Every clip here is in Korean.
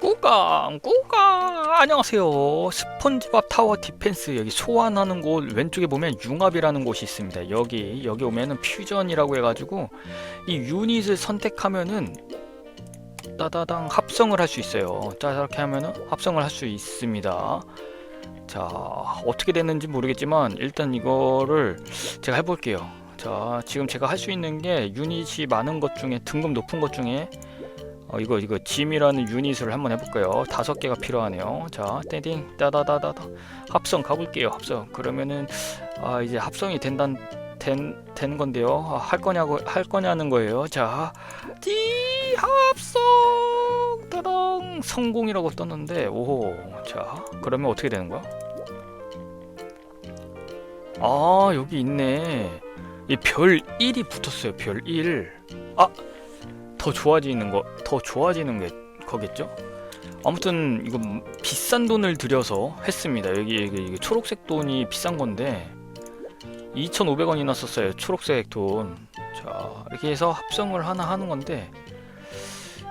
꾸강 꾸강. 안녕하세요. 스폰지밥 타워 디펜스. 여기 소환하는 곳 왼쪽에 보면 융합이라는 곳이 있습니다. 여기 여기 오면은 퓨전이라고 해가지고 이 유닛을 선택하면은 따다당 합성을 할 수 있어요. 자 이렇게 하면은 합성을 할 수 있습니다. 자 어떻게 됐는지 모르겠지만 일단 이거를 제가 해볼게요. 자 지금 제가 할 수 있는 게 유닛이 많은 것 중에 등급 높은 것 중에 어, 이거 이거 짐이라는 유닛을 한번 해볼까요? 다섯 개가 필요하네요. 자, 땡땡 따다다다다 합성 가볼게요. 합성. 그러면은 아 이제 합성이 된단 된, 된 건데요. 아, 할 거냐고 할 거냐는 거예요. 자, 디 합성 따당 성공이라고 떴는데 오호. 자, 그러면 어떻게 되는 거야? 아 여기 있네. 이 별 1이 붙었어요. 별 1. 아 더 좋아지는 거, 더 좋아지는 게 거겠죠? 아무튼 이거 비싼 돈을 들여서 했습니다. 여기 여기 이게 초록색 돈이 비싼 건데 2,500원이나 썼어요. 초록색 돈. 자 이렇게 해서 합성을 하나 하는 건데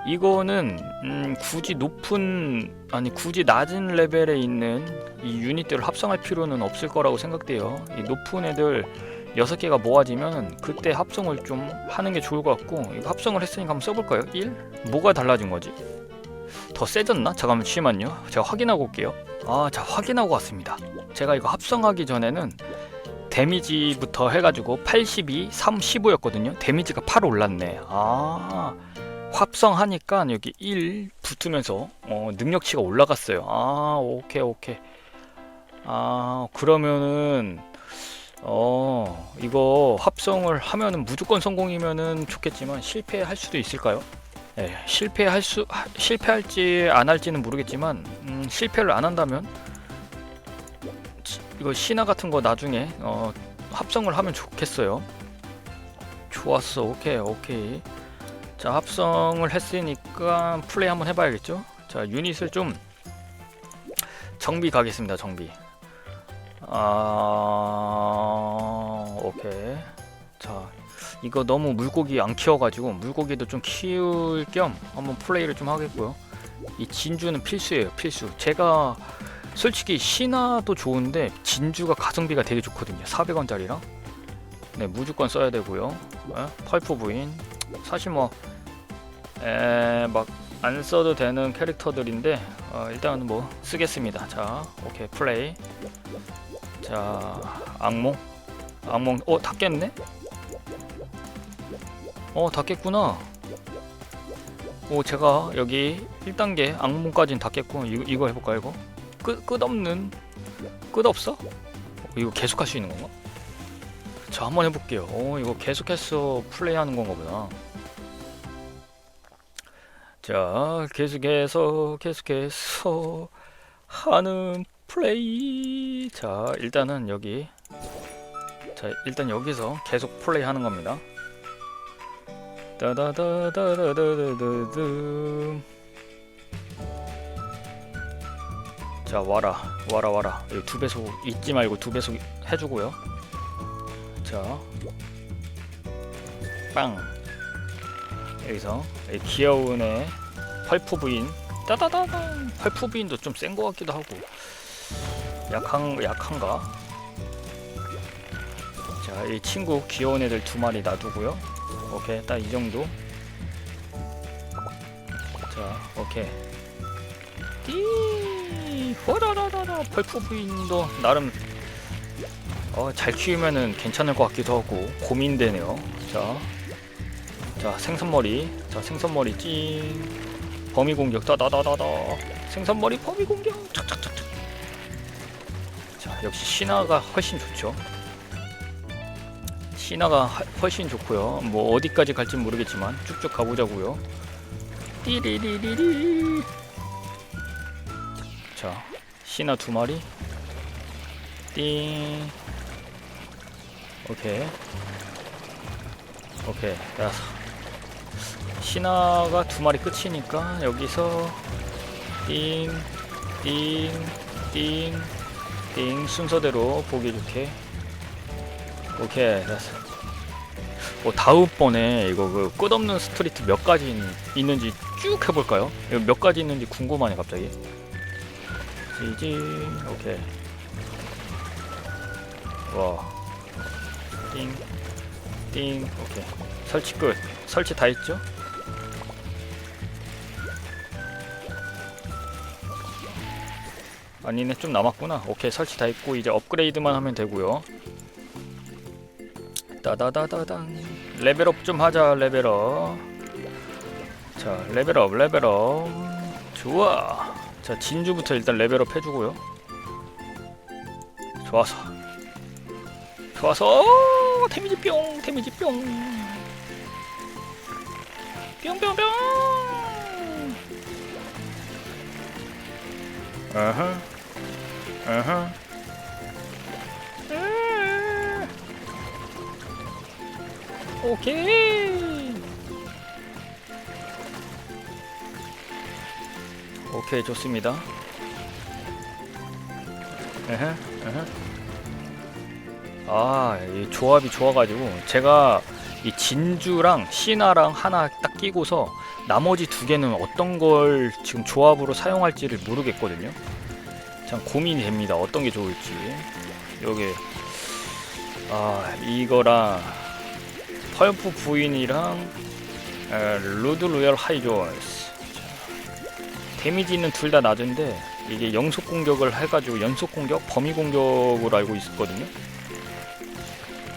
이거는 음, 굳이 높은 아니 굳이 낮은 레벨에 있는 이 유닛들을 합성할 필요는 없을 거라고 생각돼요. 이 높은 애들 여섯 개가 모아지면 그때 합성을 좀 하는 게 좋을 것 같고 합성을 했으니까 한번 써볼까요? 1? 뭐가 달라진 거지? 더 세졌나? 잠깐만 잠시만요 제가 확인하고 올게요 아 자 확인하고 왔습니다 제가 이거 합성하기 전에는 데미지부터 해가지고 82, 3, 15였거든요 데미지가 8 올랐네 아 합성하니까 여기 1 붙으면서 어, 능력치가 올라갔어요 아 오케이 오케이 아 그러면은 어 이거 합성을 하면은 무조건 성공이면은 좋겠지만 실패할 수도 있을까요? 예, 실패할 수 하- 실패할지 안 할지는 모르겠지만 음, 실패를 안 한다면 지- 이거 신화 같은 거 나중에 어, 합성을 하면 좋겠어요. 좋았어, 오케이, 오케이. 자 합성을 했으니까 플레이 한번 해봐야겠죠? 자 유닛을 좀 정비 가겠습니다, 정비. 아 이거 너무 물고기 안 키워가지고 물고기도 좀 키울 겸 한번 플레이를 좀 하겠고요. 이 진주는 필수예요 필수. 제가 솔직히 신화도 좋은데 진주가 가성비가 되게 좋거든요. 400원짜리랑 네 무조건 써야 되고요. 에? 펄프 부인. 사실 뭐에막 안 써도 되는 캐릭터들인데 어, 일단은 뭐 쓰겠습니다. 자 오케이 플레이. 자 악몽. 악몽 어 닫겠네 어 닫겠구나. 오 제가 여기 1단계 악몽까지는 닫겠고 이거, 이거 해볼까 이거? 끝 끝없는 끝없어? 어, 이거 계속 할 수 있는 건가? 자 한번 해볼게요. 어 이거 계속해서 플레이하는 건가 보다. 자 계속해서 계속해서 하는 플레이. 자 일단은 여기 자 일단 여기서 계속 플레이 하는 겁니다 따다다다다다다다 자 와라 와라 와라. 여기 두 배속 잊지 말고 두 배속 해주고요. 자빵. 여기서 이 귀여운 애 펄프 부인. 따다다당 펄프 부인도 좀센거 같기도 하고. 약한 약한가? 자, 이 친구 귀여운 애들 두 마리 놔두고요. 오케이, 딱 이 정도. 자, 오케이. 띠, 호라라라라. 펄프 부인도 나름 어, 잘 키우면은 괜찮을 것 같기도 하고 고민되네요. 자, 자 생선머리, 자 생선머리 찐. 범위 공격 따다다다다. 생선머리 범위 공격. 착착착착. 자 역시 신화가 훨씬 좋죠 신화가 하- 훨씬 좋고요. 뭐 어디까지 갈지 모르겠지만 쭉쭉 가보자고요. 띠리리리리. 자 신화 두 마리. 띵. 오케이. 오케이 야 신화가 두 마리 끝이니까 여기서 띵 띵 띵 띵 순서대로 보기 좋게 오케이 됐어 어, 다음번에 이거 그 끝없는 스트리트 몇 가지 있, 있는지 쭉 해볼까요? 이거 몇 가지 있는지 궁금하네 갑자기. 지지 오케이. 와. 띵. 띵. 오케이. 설치 끝. 설치 다 했죠? 아니네 좀 남았구나. 오케이 설치 다 했고 이제 업그레이드만 하면 되고요. 따다다다당. 레벨업 좀 하자 레벨업. 자 레벨업 레벨업. 좋아. 자 진주부터 일단 레벨업 해주고요. 좋아서. 좋아서. 데미지 뿅 데미지 뿅. 뿅뿅뿅. 아하. 아하 오케이. 오케이 좋습니다. 에헤 아 이 조합이 좋아가지고 제가 이 진주랑 신화랑 하나 딱 끼고서 나머지 두 개는 어떤 걸 지금 조합으로 사용할지를 모르겠거든요. 참 고민이 됩니다. 어떤 게 좋을지. 여기 아 이거랑 펄프 부인이랑 에, 루드 로얄 하이존스 데미지는 둘 다 낮은데 이게 영속 공격을 해가지고 연속 공격, 범위 공격으로 알고 있었거든요.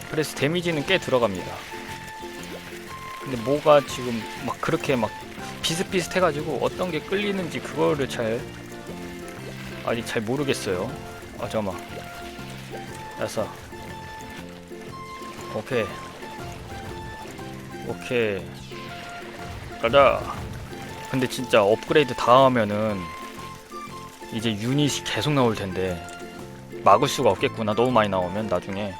그래서 데미지는 꽤 들어갑니다. 근데 뭐가 지금 막 그렇게 막 비슷비슷해가지고 어떤 게 끌리는지 그거를 잘 아직 잘 모르겠어요. 아 잠깐만. 됐어. 오케이. 오케이. 가자. 근데 진짜 업그레이드 다 하면은 이제 유닛이 계속 나올 텐데 막을 수가 없겠구나. 너무 많이 나오면 나중에.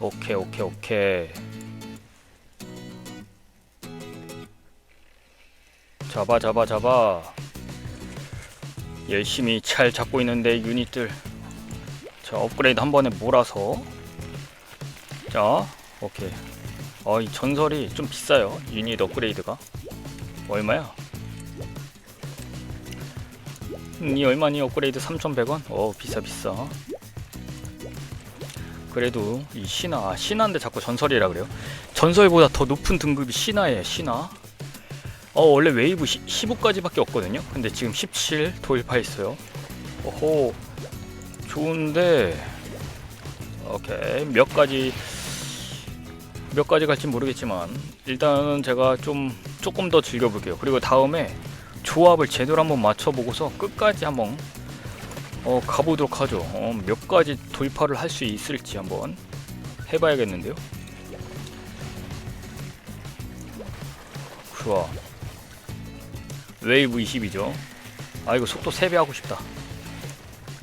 오케이 오케이 오케이. 잡아 잡아 잡아. 열심히 잘 잡고 있는데 유닛들 자 업그레이드 한 번에 몰아서. 자 오케이. 어이 전설이 좀 비싸요 유닛 업그레이드가. 얼마야? 음, 이 얼마니? 업그레이드 3,100원? 어 비싸 비싸. 그래도 이 신화 아, 신화인데 자꾸 전설이라 그래요? 전설보다 더 높은 등급이 신화예요 신화. 어 원래 웨이브 15까지밖에 없거든요? 근데 지금 17 도입하였어요. 오호 좋은데 오케이. 몇 가지 몇 가지 갈지 모르겠지만 일단은 제가 좀 조금 더 즐겨볼게요. 그리고 다음에 조합을 제대로 한번 맞춰보고서 끝까지 한번 어, 가보도록 하죠. 어, 몇 가지 돌파를 할 수 있을지 한번 해봐야겠는데요. 좋아. 웨이브 20이죠. 아 이거 속도 3배 하고 싶다. 이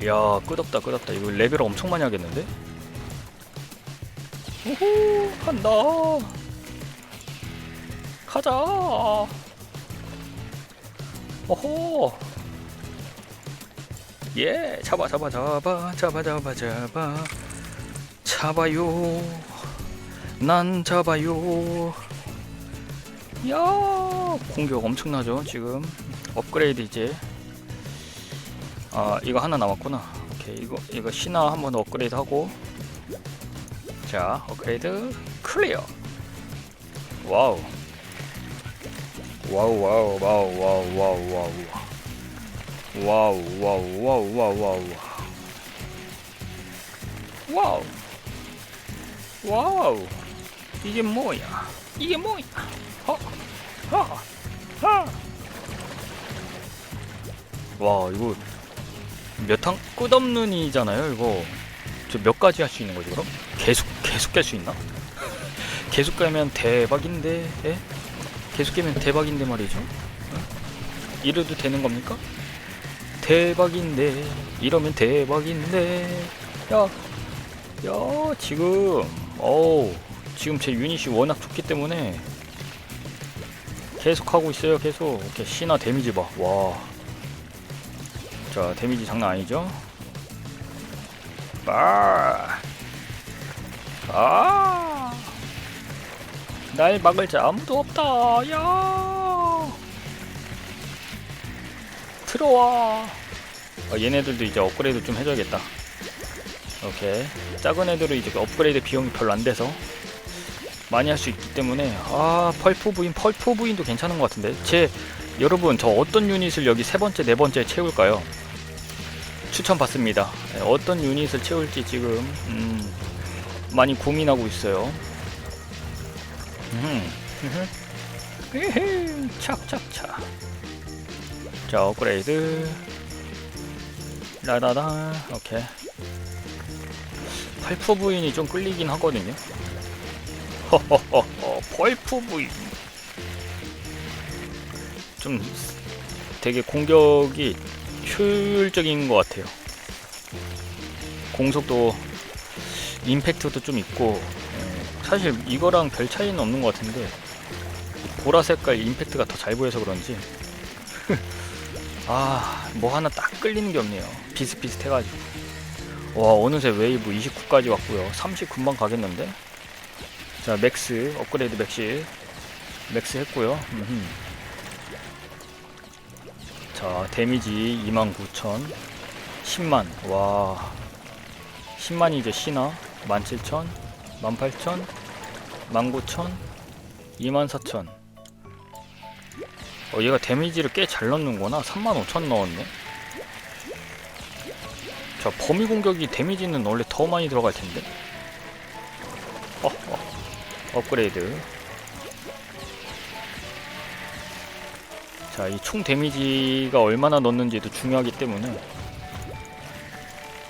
야 끝없다 끝없다. 이거 레벨 엄청 많이 하겠는데? 우후 간다. 가자. 오호. 예 잡아 잡아 잡아 잡아 잡아 잡아. 잡아요. 난 잡아요. 야 공격 엄청나죠 지금. 업그레이드 이제 아 이거 하나 남았구나. 오케이 이거 이거 신화 한번 업그레이드 하고. 자 업그레이드 클리어. 와우. 와우 와우 와우 와우 와우 와우. 와우 와우 와우 와우 와우. 와우. 와우. 이게 뭐야? 이게 뭐야? 허허허. 와 이거 몇탕 끝없는 이잖아요 이거 저 몇 가지 할 수 있는 거지 그럼? 계속 계속 깰 수 있나? 계속 깨면 대박인데 예? 계속 깨면 대박인데 말이죠 어? 이래도 되는 겁니까? 대박인데 이러면 대박인데 야, 야 지금 어우 지금 제 유닛이 워낙 좋기 때문에 계속 하고 있어요 계속 오케이 신화 데미지 봐와 자 데미지 장난 아니죠 아, 아, 날 막을 자 아무도 없다. 야, 들어와. 어, 얘네들도 이제 업그레이드 좀 해줘야겠다. 오케이. 작은 애들은 이제 업그레이드 비용이 별로 안 돼서 많이 할 수 있기 때문에 아 펄프 부인 펄프 부인도 괜찮은 것 같은데 제 여러분 저 어떤 유닛을 여기 세 번째 네 번째 채울까요? 추천 받습니다. 네, 어떤 유닛을 채울지 지금 음, 많이 고민하고 있어요. 음, 으흠, 착착착. 자 업그레이드 라다다 오케이. 펄프 부인이 좀 끌리긴 하거든요. 허허허허 펄프 부인 좀 되게 공격이 효율적인 것 같아요. 공속도 임팩트도 좀 있고 어, 사실 이거랑 별 차이는 없는 것 같은데 보라 색깔 임팩트가 더 잘 보여서 그런지 아 뭐 하나 딱 끌리는 게 없네요. 비슷비슷해가지고 와 어느새 웨이브 29까지 왔고요. 30 금방 가겠는데? 자 맥스 업그레이드 맥시 맥스 했고요. 음흠. 자 데미지 29,000 10만. 와. 10만이 이제 신화 17,000 18,000 19,000 24,000 어 얘가 데미지를 꽤 잘 넣는구나. 35,000 넣었네. 자 범위 공격이 데미지는 원래 더 많이 들어갈 텐데. 어, 어. 업그레이드 자, 이 총 데미지가 얼마나 넣는지도 중요하기 때문에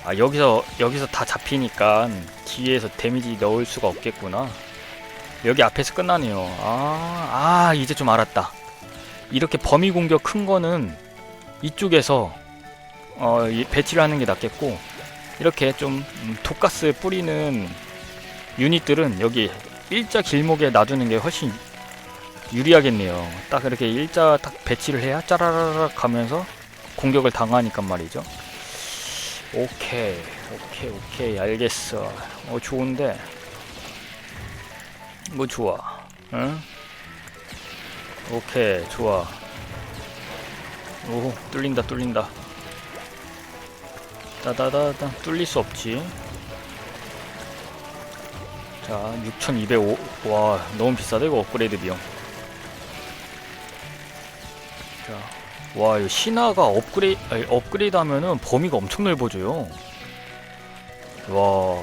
아, 여기서 여기서 다 잡히니까 뒤에서 데미지 넣을 수가 없겠구나. 여기 앞에서 끝나네요. 아, 아, 이제 좀 알았다. 이렇게 범위 공격 큰 거는 이쪽에서 어, 이 배치를 하는 게 낫겠고 이렇게 좀 음, 독가스 뿌리는 유닛들은 여기 일자 길목에 놔두는 게 훨씬 유리하겠네요. 딱 이렇게 일자 딱 배치를 해야 짜라라락 가면서 공격을 당하니까 말이죠. 오케이, 오케이, 오케이, 알겠어. 어, 좋은데. 뭐 좋아. 응? 오케이, 좋아. 오, 뚫린다, 뚫린다. 따다다다, 뚫릴 수 없지. 자, 6205. 와, 너무 비싸다, 이거 업그레이드 비용. 자, 와, 이 신화가 업그레이, 아니, 업그레이드 하면은 범위가 엄청 넓어져요. 와,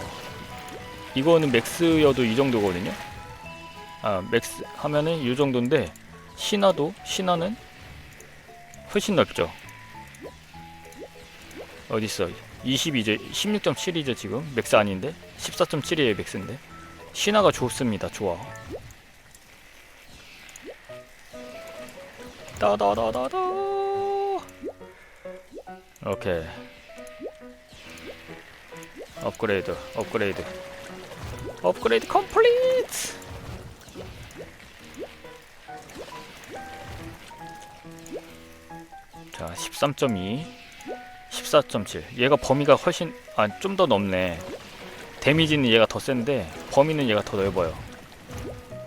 이거는 맥스여도 이 정도거든요. 아, 맥스 하면은 이 정도인데, 신화도, 신화는 훨씬 넓죠. 어딨어? 22죠, 16.7이죠, 지금. 맥스 아닌데? 14.7이에요, 맥스인데. 신화가 좋습니다, 좋아. 따다다다다. 오케이. 업그레이드 업그레이드. 업그레이드 컴플리트! 자 13.2 14.7 얘가 범위가 훨씬 아 좀 더 넓네. 데미지는 얘가 더 센데 범위는 얘가 더 넓어요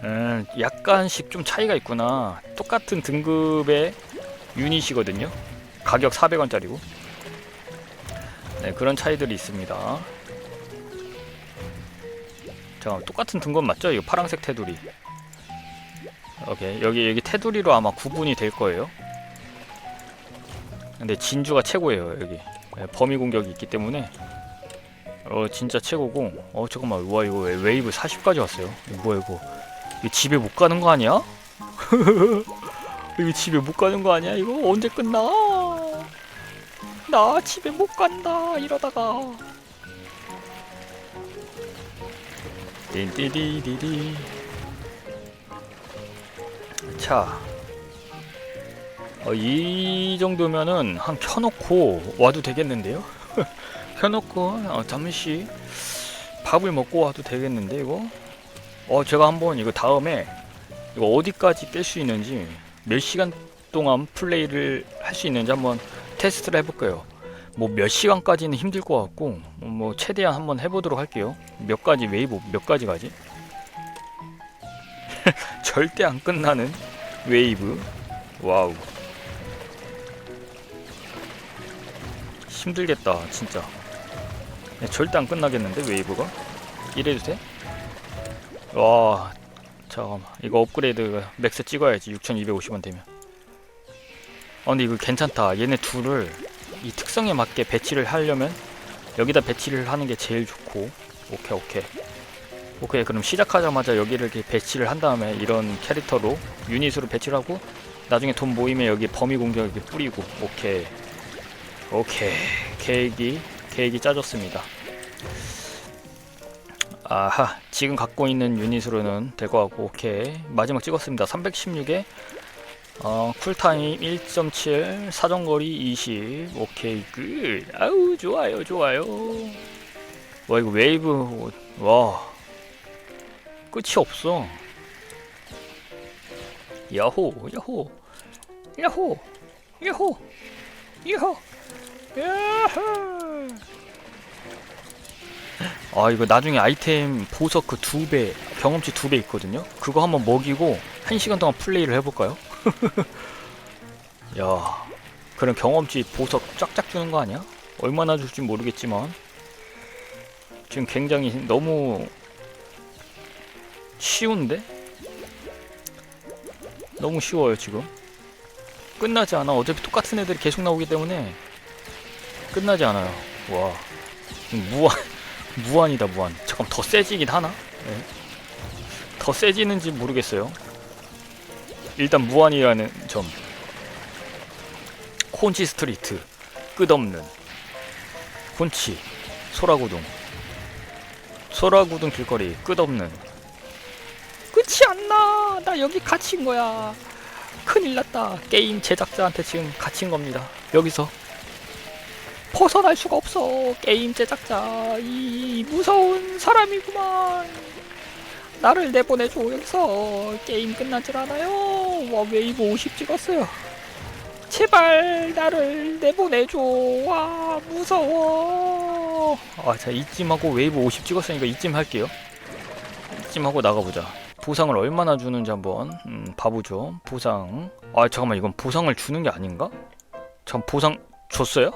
음, 약간씩 좀 차이가 있구나. 똑같은 등급의 유닛이거든요. 가격 400원짜리고. 네, 그런 차이들이 있습니다. 잠깐 똑같은 등급 맞죠? 이거 파란색 테두리. 오케이. 여기 여기 테두리로 아마 구분이 될 거예요. 근데 진주가 최고예요, 여기. 네, 범위 공격이 있기 때문에 어 진짜 최고고 어 잠깐만 우와 이거 왜 웨이브 40까지 왔어요 이거 뭐야 이거 집에 못 가는 거 아니야? 이거 집에 못 가는 거 아니야? 이거 언제 끝나? 나 집에 못 간다 이러다가 띠디디디디 자, 어, 이 정도면은 한 켜놓고 와도 되겠는데요? 켜놓고 어, 잠시 밥을 먹고 와도 되겠는데 이거? 어 제가 한번 이거 다음에 이거 어디까지 뺄수 있는지 몇 시간 동안 플레이를 할 수 있는지 한번 테스트를 해볼 거예요. 뭐 몇 시간까지는 힘들 것 같고 뭐 최대한 한번 해보도록 할게요. 몇 가지 웨이브 몇 가지 가지? 절대 안 끝나는 웨이브. 와우. 힘들겠다 진짜. 야, 절대 안 끝나겠는데 웨이브가? 이래도 돼? 와 잠깐만. 이거 업그레이드 맥스 찍어야지 6250원 되면. 아 근데 이거 괜찮다. 얘네 둘을 이 특성에 맞게 배치를 하려면 여기다 배치를 하는 게 제일 좋고. 오케이 오케이. 오케이 그럼 시작하자마자 여기를 이렇게 배치를 한 다음에 이런 캐릭터로 유닛으로 배치를 하고 나중에 돈 모이면 여기 범위 공격 이렇게 뿌리고. 오케이. 오케이. 계획이 계획이 짜졌습니다 아하 지금 갖고 있는 유닛으로는 될 것 같고 오케이. 마지막 찍었습니다. 316에 어 쿨타임 1.7 사정거리 20 오케이 굿 아우 좋아요 좋아요. 와 이거 웨이브 와. 끝이 없어. 야호. 야호 야호. 야호. 야호. 야호 아 이거 나중에 아이템 보석 그 두 배 경험치 두 배 있거든요 그거 한번 먹이고 한 시간 동안 플레이를 해볼까요? 야 그런 경험치 보석 쫙쫙 주는 거 아니야? 얼마나 줄지 모르겠지만 지금 굉장히 너무 쉬운데? 너무 쉬워요 지금 끝나지 않아 어차피 똑같은 애들이 계속 나오기 때문에 끝나지 않아요 와 무한 무한이다 무한. 잠깐 더 세지긴 하나? 네. 더 세지는지 모르겠어요. 일단 무한이라는 점. 콘치 스트리트. 끝없는. 콘치. 소라구동 소라구동 길거리. 끝없는. 끝이 안나. 나 여기 갇힌 거야. 큰일 났다. 게임 제작자한테 지금 갇힌 겁니다. 여기서 벗어날 수가 없어. 게임 제작자 이 무서운 사람이구만. 나를 내보내줘. 여기서 게임 끝나질 않아요? 와 웨이브 50 찍었어요. 제발 나를 내보내줘. 와 무서워. 아 자 이쯤하고 웨이브 50 찍었으니까 이쯤 할게요. 이쯤 하고 나가보자. 보상을 얼마나 주는지 한번 음, 봐보죠. 보상. 아 잠깐만. 이건 보상을 주는 게 아닌가? 전 보상 줬어요?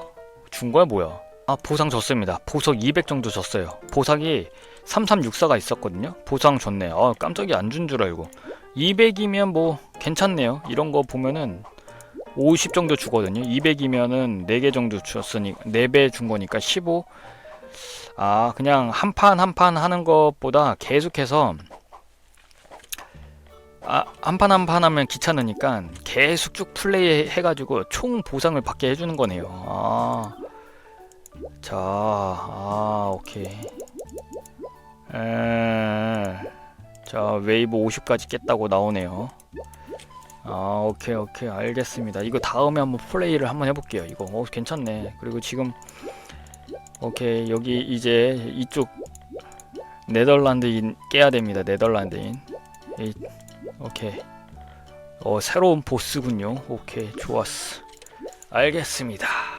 준 거야 뭐야? 아 보상 줬습니다. 보석 200 정도 줬어요. 보상이 3364가 있었거든요. 보상 줬네. 아 깜짝이야 안 준 줄 알고. 200이면 뭐 괜찮네요. 이런 거 보면은 50 정도 주거든요. 200이면은 4개 정도 줬으니 4배 준 거니까 15. 아 그냥 한 판 한 판 하는 것보다 계속해서 아, 한판 한 판 하면 귀찮으니까 계속 쭉 플레이 해가지고 총 보상을 받게 해주는 거네요. 아, 자, 아, 오케이. 에, 자, 웨이브 50까지 깼다고 나오네요. 아, 오케이, 오케이, 알겠습니다. 이거 다음에 한번 플레이를 한번 해볼게요. 이거, 어, 괜찮네. 그리고 지금, 오케이, 여기 이제 이쪽 네덜란드인 깨야 됩니다. 네덜란드인. 이, 오케이. 어, 새로운 보스군요. 오케이, 좋았어. 알겠습니다.